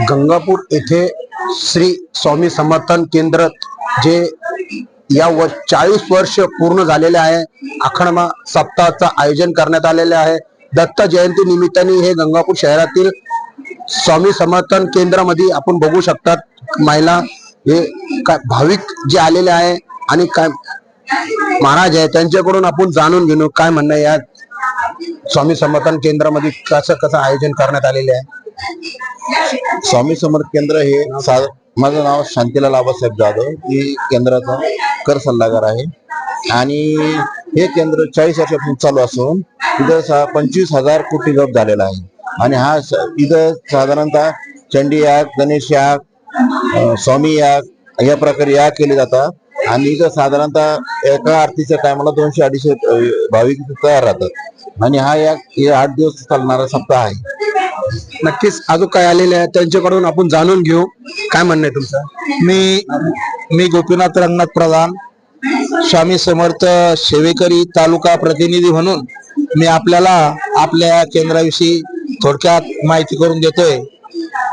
गंगापूर येथे श्री स्वामी समर्थन केंद्र जे या व चाळीस वर्ष पूर्ण झालेले आहे अखंडमा सप्ताहाचं आयोजन करण्यात आलेले आहे. दत्त जयंती निमित्ताने हे गंगापूर शहरातील स्वामी समर्थन केंद्रामध्ये आपण बघू शकतात महिला हे काय भाविक जे आलेले आहे आणि काय महाराज आहे त्यांच्याकडून आपण जाणून घेणं काय म्हणणं या स्वामी समर्थन केंद्रामध्ये कसं कसं आयोजन करण्यात आलेले आहे. स्वामी समर्थ केंद्र हे सा- माझं नाव शांतीलाल आबासाहेब जाधव मी केंद्राचा कर सल्लागार आहे. आणि हे केंद्र चाळीस वर्षापासून चालू असून इथं सा पंचवीस हजार कोटी जप झालेला आहे. आणि हा इथं साधारणतः चंडी याग गणेश याग स्वामी याग या प्रकारे याग केले जातात. आणि इथं साधारणतः एका आरतीच्या टायमाला दोनशे अडीचशे भाविक तयार राहतात. आणि हा याग हे आठ दिवस चालणारा सप्ताह आहे. नक्कीच. अजून काय आलेले आहे त्यांच्याकडून आपण जाणून घेऊ. काय म्हणणं आहे तुमचं? मी मी गोपीनाथ रंगनाथ प्रधान स्वामी समर्थ सेवेकरी तालुका प्रतिनिधी म्हणून मी आपल्याला आपल्या केंद्राविषयी थोडक्यात माहिती करून देतोय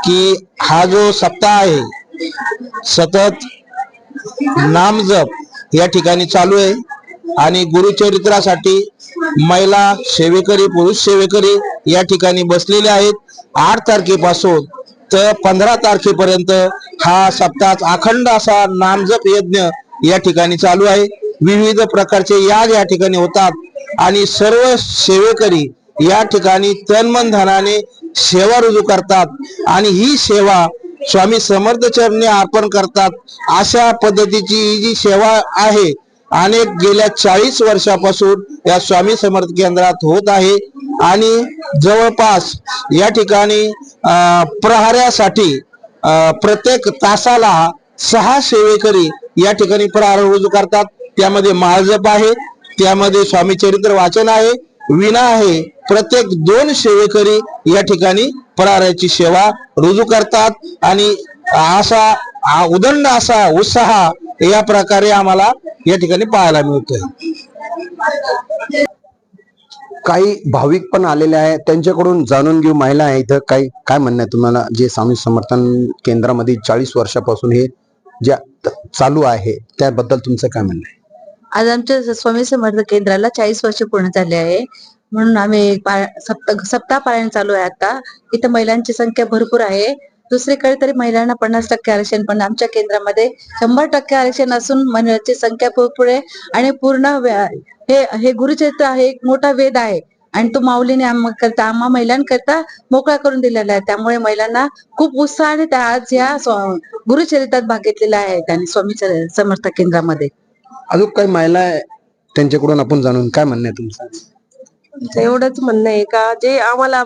की हा जो सप्ताह आहे सतत नामजप या ठिकाणी चालू आहे आणि गुरुचरित्रासाठी महिला सेवेकरी पुरुष सेवेकरी या ठिकाणी बसलेले आहेत. आठ तारखेपासून तर पंधरा तारखेपर्यंत हा सप्ताह अखंड असा नामजप यज्ञ या ठिकाणी चालू आहे. विविध प्रकारचे याग या ठिकाणी होतात आणि सर्व सेवेकरी या ठिकाणी तनमन धनाने सेवा रुजू करतात आणि ही सेवा स्वामी समर्थ चरणी अर्पण करतात. अशा पद्धतीची ही जी सेवा आहे अनेक गेल्या चाळीस वर्षापासून या स्वामी समर्थ केंद्रात होत आहे. आणि जवळपास या ठिकाणी प्रहाऱ्यासाठी प्रहारासाठी प्रत्येक तासाला सहा सेवेकरी या ठिकाणी प्रहार रुजू करतात. त्यामध्ये महाजप आहे त्यामध्ये स्वामी चरित्र वाचन आहे विना आहे. प्रत्येक दोन सेवेकरी या ठिकाणी प्रहाराची सेवा रुजू करतात. आणि असा उदंड असा उत्साह या प्रकारे आम्हाला या ठिकाणी पाहायला मिळतोय. काही भाविक पण आलेले आहे त्यांच्याकडून जाणून घेऊ महिला आहे इथं. काही काय म्हणणं आहे तुम्हाला? जे स्वामी समर्थन केंद्रामध्ये चाळीस वर्षापासून हे जे चालू आहे त्याबद्दल तुमचं काय म्हणणं आहे? आज आमच्या स्वामी समर्थ केंद्राला चाळीस वर्ष पूर्ण झाले आहे. म्हणून आम्ही सप्ताह सप्ताह चालू आहे आता. इथं महिलांची संख्या भरपूर आहे. दुसरीकडे तरी महिलांना पन्नास टक्के आरक्षण पण आमच्या केंद्रामध्ये शंभर टक्के आरक्षण असून महिलांची संख्या आहे आणि पूर्ण हे हे गुरुचरित्र आहे एक मोठा वेद आहे. आणि तो माऊलीने आम्हा करता आम्हा महिलांकरता मोकळा करून दिलेला आहे. त्यामुळे महिलांना खूप उत्साहाने त्या आज या गुरुचरित्रात भाग घेतलेला आहे त्यांनी स्वामी समर्थ केंद्रामध्ये. अजून काही महिला आहे त्यांच्याकडून आपण जाणून काय म्हणणं आहे तुमचं? एवढंच म्हणणं आहे का? जे आम्हाला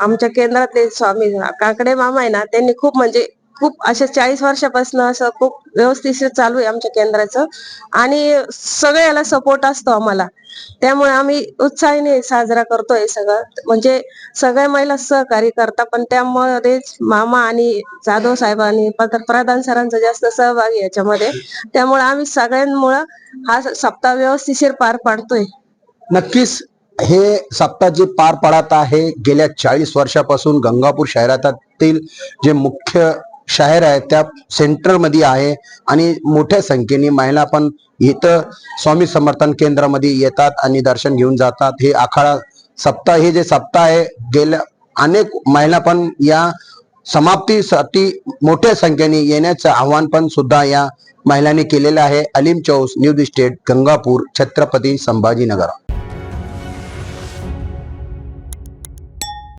आमच्या केंद्रातले स्वामी काकडे मामा आहे ना त्यांनी खूप म्हणजे खूप अशा चाळीस वर्षापासून असं खूप व्यवस्थित चालू आहे आमच्या केंद्राचं. आणि सगळ्याला सपोर्ट असतो आम्हाला. त्यामुळे आम्ही उत्साहीने साजरा करतोय सगळं. म्हणजे सगळ्या महिला सहकार्य करतात पण त्यामध्ये मामा आणि जाधव साहेबांनी आणि प्रधान सरांचा जास्त सहभाग याच्यामध्ये. त्यामुळे आम्ही सगळ्यांमुळं हा सप्ताह व्यवस्थिशीर पार पाडतोय. नक्कीच. हे सप्ताह जे पार पडत आहे गेल्या चाळीस वर्षापासून गंगापूर शहरातील जे मुख्य शहर आहे त्या सेंटरमध्ये आहे आणि मोठ्या संख्येने महिला पण इथं स्वामी समर्थन केंद्रामध्ये येतात आणि दर्शन घेऊन जातात. हे आखाडा सप्ताह हे जे सप्ताह आहे गेल्या अनेक महिला पण या समाप्तीसाठी मोठ्या संख्येने येण्याचं आव्हान पण सुद्धा या महिलांनी केलेलं आहे. Alim Chaus news state Gangapur Chhatrapati Sambhajinagar.